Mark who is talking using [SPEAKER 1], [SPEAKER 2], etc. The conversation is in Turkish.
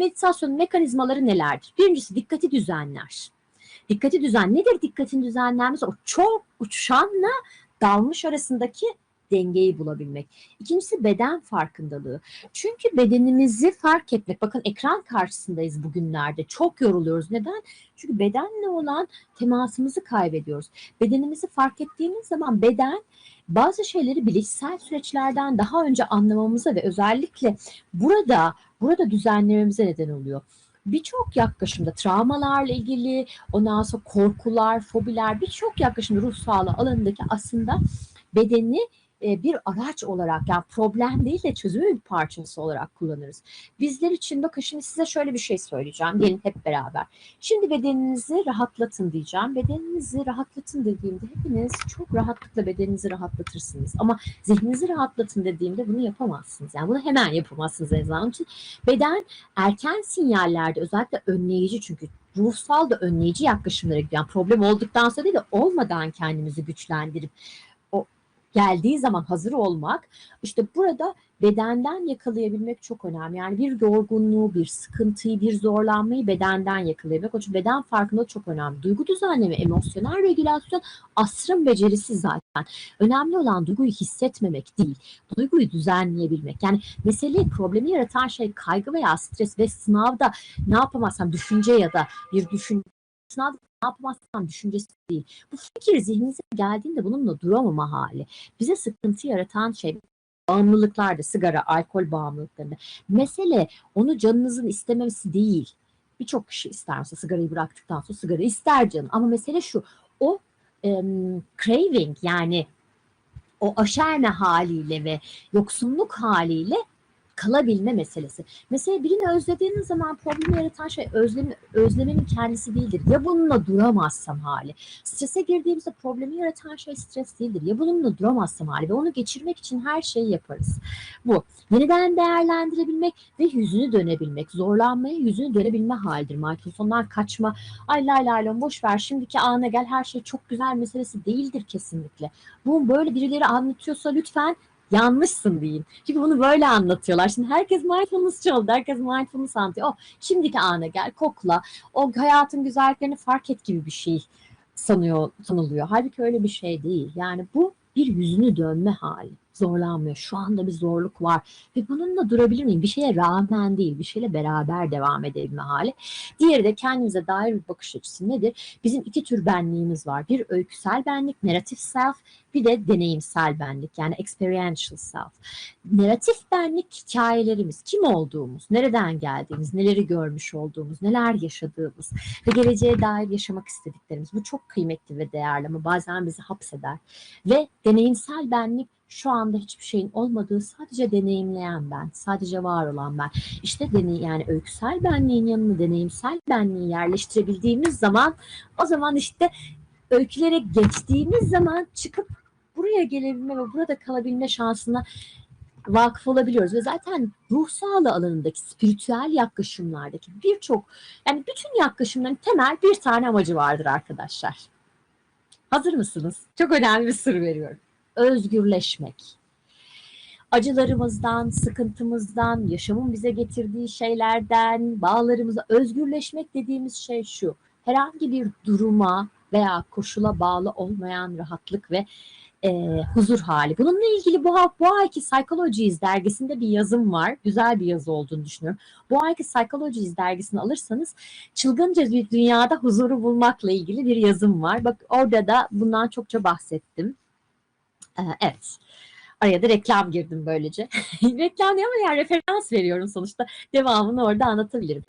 [SPEAKER 1] meditasyonun mekanizmaları nelerdir? Birincisi dikkati düzenler. Dikkati düzen nedir dikkatin düzenlenmesi? O çok uçanla dalmış arasındaki dengeyi bulabilmek. İkincisi beden farkındalığı. Çünkü bedenimizi fark etmek. Bakın ekran karşısındayız bugünlerde. Çok yoruluyoruz. Neden? Çünkü bedenle olan temasımızı kaybediyoruz. Bedenimizi fark ettiğimiz zaman beden bazı şeyleri bilişsel süreçlerden daha önce anlamamıza ve özellikle burada burada düzenlememize neden oluyor. Birçok yaklaşımda travmalarla ilgili, ondan sonra korkular, fobiler, birçok yaklaşımda ruh sağlığı alanındaki aslında bedeni e, bir araç olarak yani problem değil de çözümün bir parçası olarak kullanırız. Bizler için bakın şimdi size şöyle bir şey söyleyeceğim. Gelin hep beraber. Şimdi bedeninizi rahatlatın diyeceğim. Bedeninizi rahatlatın dediğimde hepiniz çok rahatlıkla bedeninizi rahatlatırsınız. Ama zihninizi rahatlatın dediğimde bunu yapamazsınız. Yani bunu hemen yapamazsınız en azından. Beden erken sinyallerde özellikle önleyici çünkü ruhsal da önleyici yaklaşımlara. Yani problem olduktan sonra değil de olmadan kendimizi güçlendirip geldiği zaman hazır olmak işte burada bedenden yakalayabilmek çok önemli. Yani bir yorgunluğu, bir sıkıntıyı, bir zorlanmayı bedenden yakalayabilmek. O için beden farkında çok önemli. Duygu düzenleme, emosyonel regülasyon asrın becerisi zaten. Önemli olan duyguyu hissetmemek değil, duyguyu düzenleyebilmek. Yani meseleyi, problemi yaratan şey kaygı veya stres ve sınavda ne yapamazsam düşünce ya da bir düşün sınavda ne yapamazsam düşüncesi değil. Bu fikir zihninize geldiğinde bununla duramama hali. Bize sıkıntı yaratan şey bağımlılıklarda, sigara, alkol bağımlılıklarında. Mesele onu canınızın istememesi değil. Birçok kişi ister mesela sigarayı bıraktıktan sonra sigara ister canım. Ama mesele şu, o um, craving yani o aşerme haliyle ve yoksunluk haliyle kalabilme meselesi. Mesela birini özlediğiniz zaman problemi yaratan şey özlemi, özlemenin kendisi değildir. Ya bununla duramazsam hali. Strese girdiğimizde problemi yaratan şey stres değildir. Ya bununla duramazsam hali ve onu geçirmek için her şeyi yaparız. Bu. Yeniden değerlendirebilmek ve yüzünü dönebilmek. Zorlanmaya yüzünü dönebilme halidir. Mikrofondan kaçma. Ay lay lay lay boş ver şimdiki ana gel her şey çok güzel meselesi değildir kesinlikle. Bu böyle birileri anlatıyorsa lütfen yanlışsın deyin. Çünkü bunu böyle anlatıyorlar. Şimdi herkes mindfulness oldu. Herkes mindfulness anlatıyor. Oh, şimdiki ana gel kokla. O hayatın güzelliklerini fark et gibi bir şey sanıyor, sanılıyor. Halbuki öyle bir şey değil. Yani bu bir yüzünü dönme hali zorlanmıyor. Şu anda bir zorluk var ve bununla durabilir miyim? Bir şeye rağmen değil, bir şeyle beraber devam edebilme hali. Diğeri de kendimize dair bir bakış açısı nedir? Bizim iki tür benliğimiz var. Bir öyküsel benlik, narrative self, bir de deneyimsel benlik yani experiential self. Narratif benlik hikayelerimiz, kim olduğumuz, nereden geldiğimiz, neleri görmüş olduğumuz, neler yaşadığımız ve geleceğe dair yaşamak istediklerimiz. Bu çok kıymetli ve değerli ama bazen bizi hapseder. Ve deneyimsel benlik şu anda hiçbir şeyin olmadığı sadece deneyimleyen ben, sadece var olan ben. İşte deney yani öyküsel benliğin yanına deneyimsel benliği yerleştirebildiğimiz zaman o zaman işte öykülere geçtiğimiz zaman çıkıp buraya gelebilme ve burada kalabilme şansına vakıf olabiliyoruz ve zaten ruh sağlığı alanındaki spiritüel yaklaşımlardaki birçok yani bütün yaklaşımların temel bir tane amacı vardır arkadaşlar. Hazır mısınız? Çok önemli bir sır veriyorum özgürleşmek. Acılarımızdan, sıkıntımızdan, yaşamın bize getirdiği şeylerden, bağlarımıza özgürleşmek dediğimiz şey şu. Herhangi bir duruma veya koşula bağlı olmayan rahatlık ve e, huzur hali. Bununla ilgili bu, bu ayki Psychologies dergisinde bir yazım var. Güzel bir yazı olduğunu düşünüyorum. Bu ayki Psychologies dergisini alırsanız çılgınca bir dünyada huzuru bulmakla ilgili bir yazım var. Bak orada da bundan çokça bahsettim. Ee, evet. Araya da reklam girdim böylece. reklam değil ama yani referans veriyorum sonuçta. Devamını orada anlatabilirim.